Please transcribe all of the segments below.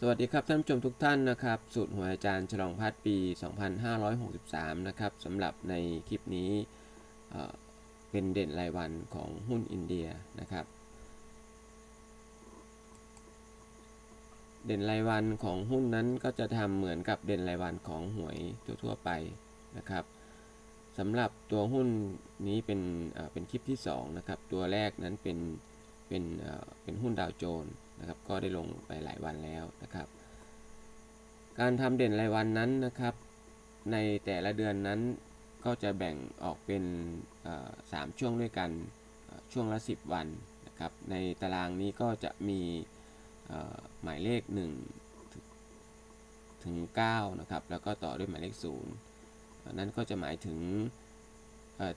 สวัสดีครับท่านผู้ชมทุกท่านนะครับสูตรหวยอาจารย์ฉลองพัดปี 2563 นะครับสำหรับในคลิปนี้เเป็นเด่นรายวันของหุ้นอินเดียนะครับ เด่นรายวันของหุ้นนั้นก็จะทำเหมือนกับเด่นรายวันของหวยทั่วๆไปนะครับสำหรับตัวหุ้นนี้เป็นเเป็นคลิปที่2นะครับตัวแรกนั้นเป็น เป็นเป็นหุ้นดาวโจนส์นะครับก็ได้ลงไปหลายวันแล้วนะครับ การทำเด่นรายวันนั้นนะครับ ในแต่ละเดือนนั้นก็จะแบ่งออกเป็นสามช่วงด้วยกันช่วงละ 10 วันนะครับ ในตารางนี้ก็จะมีหมายเลข 1 ถึง 9 นะครับ แล้วก็ต่อด้วยหมายเลข 0นนั้นก็จะหมายถึง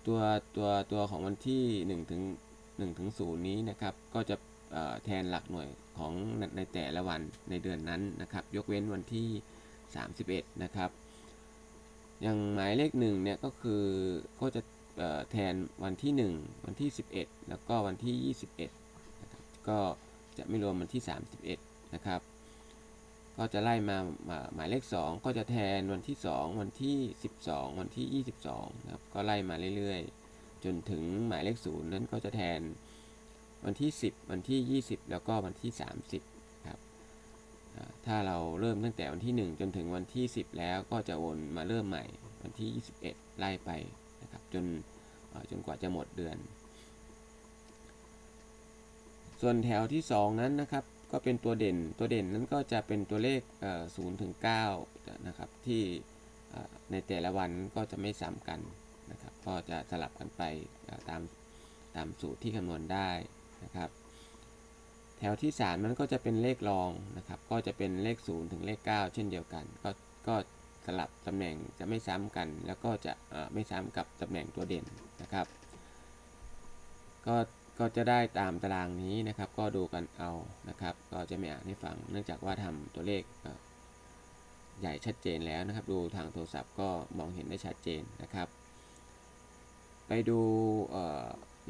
ตัวตัวตัวของวันที่ 1 ถึง 1ถึง0นี้นะครับก็จะแทนหลักหน่วยของในแต่ละวันในเดือนนั้นนะครับ ยกเว้นวันที่ 31 นะครับ อย่างหมายเลข1เนี่ยก็คือก็จะแทนวันที่ 1 วันที่ 11 แล้วก็วันที่ 21นะครับก็จะไม่รวมวันที่ 31 นะครับ ก็จะไล่มามาหมายเลข 2 ก็จะแทนวันที่ 2 วันที่ 12 วันที่ 22 นะครับ ก็ไล่มาเรื่อยๆ จนถึงหมายเลข0นั้นก็จะแทนวันที่ 10 วันที่ 20 แล้วก็วันที่ 30ครับถ้าเราเริ่มตั้งแต่วันที่ 1 จนถึงวันที่ 10 แล้วก็จะโอนมาเริ่มใหม่วันที่ 21 ไล่ไปนะครับจนจนกว่าจะหมดเดือน ส่วนแถวที่ 2 นั้นนะครับก็เป็นตัวเด่นตัวเด่นนั้นก็จะเป็นตัวเลข0ถึง9นะครับที่ในแต่ละวันก็จะไม่ซ้ำกัน ก็จะสลับกันไปตามตามสูตรที่คำนวณได้นะครับ แถวที่3นั้นก็จะเป็นเลขรองนะครับ ก็จะเป็นเลข 0 ถึงเลข 9 เช่นเดียวกัน ก็ก็สลับตำแหน่งจะไม่ซ้ำกัน แล้วก็จะไม่ซ้ำกับตำแหน่งตัวเด่นนะครับ ก็ก็จะได้ตามตารางนี้นะครับ ก็ดูกันเอานะครับ ก็จะไม่อ่านให้ฟัง เนื่องจากว่าทำตัวเลขใหญ่ชัดเจนแล้วนะครับ ดูทางโทรศัพท์ก็มองเห็นได้ชัดเจนนะครับ ไปดู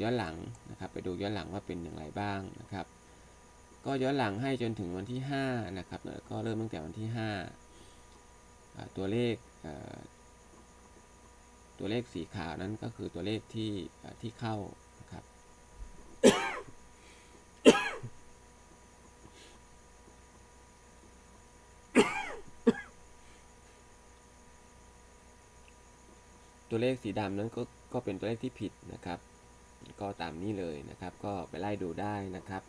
ย้อนหลังนะครับ ไปดูย้อนหลังว่าเป็นอย่างไรบ้างนะครับ ก็ย้อนหลังให้จนถึงวันที่ 5 นะครับเอ่อก็เริ่มตั้งแต่วันที่5อ่าตัวเลขตัวเลขสีขาวนั้นก็คือตัวเลขที่ที่เข้านะครับ ตัวเลขสีดำนั้นก็ก็เป็นตัวเลขที่ผิดนะครับ ก็ตามนี้เลยนะครับ ก็ไปไล่ดูได้นะครับ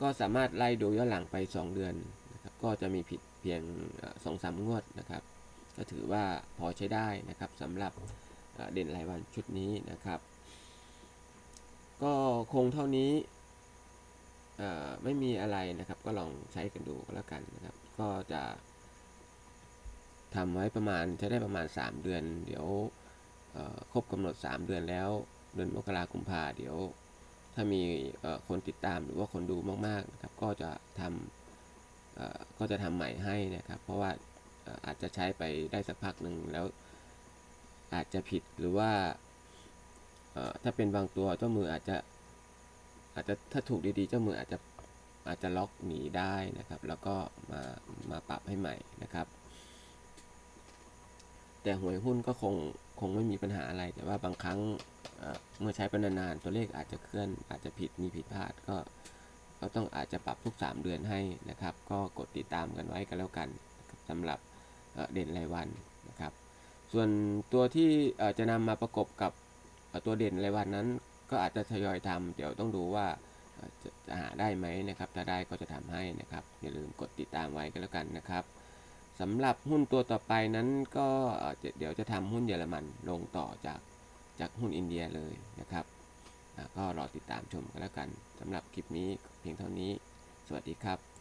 ก็สามารถไล่ดูย้อนหลังไป 2 เดือนนะครับ ก็จะมีผิดเพียงสองสามงวดนะครับ ก็ถือว่าพอใช้ได้นะครับสำหรับเด่นรายวันชุดนี้นะครับ ก็คงเท่านี้ไม่มีอะไรนะครับ ก็ลองใช้กันดูก็แล้วกันนะครับ ก็จะทำไว้ประมาณใช้ได้ประมาณ 3 เดือน เดี๋ยว ครบกำหนด 3 เดือนแล้ว เดือนมกราคมพาเดี๋ยว ถ้ามีคนติดตามหรือว่าคนดูมากๆนะครับก็จะทำก็จะทำใหม่ให้นะครับ เพราะว่าอาจจะใช้ไปได้สักพักหนึ่งแล้วอาจจะผิดหรือว่าถ้าเป็นบางตัวเจ้ามืออาจจะอาจจะถ้าถูกดีๆ เจ้ามืออาจจะอาจจะล็อกหนีได้นะครับ แล้วก็มามาปรับให้ใหม่นะครับ แต่หวยหุ้นก็คงคงไม่มีปัญหาอะไร แต่ว่าบางครั้งเมื่อใช้ไปนานๆตัวเลขอาจจะเคลื่อนอาจจะผิดมีผิดพลาดก็ก็ต้องอาจจะปรับทุก 3 เดือนให้นะครับ ก็กดติดตามกันไว้กันแล้วกันสำหรับเเด่นรายวันนะครับ ส่วนตัวที่จะนำมาประกบกับตัวเด่นรายวันนั้น ก็อาจจะทยอยทำเดี๋ยวต้องดูว่าจะจะหาได้ไหมนะครับ ถ้าได้ก็จะทำให้นะครับ อย่าลืมกดติดตามไว้กันแล้วกันนะครับ สำหรับหุ้นตัวต่อไปนั้นก็เดี๋ยวจะทำหุ้นเยอรมันลงต่อจากจากหุ้นอินเดียเลยนะครับก็รอติดตามชมกันแล้วกันสำหรับคลิปนี้เพียงเท่านี้ สวัสดีครับ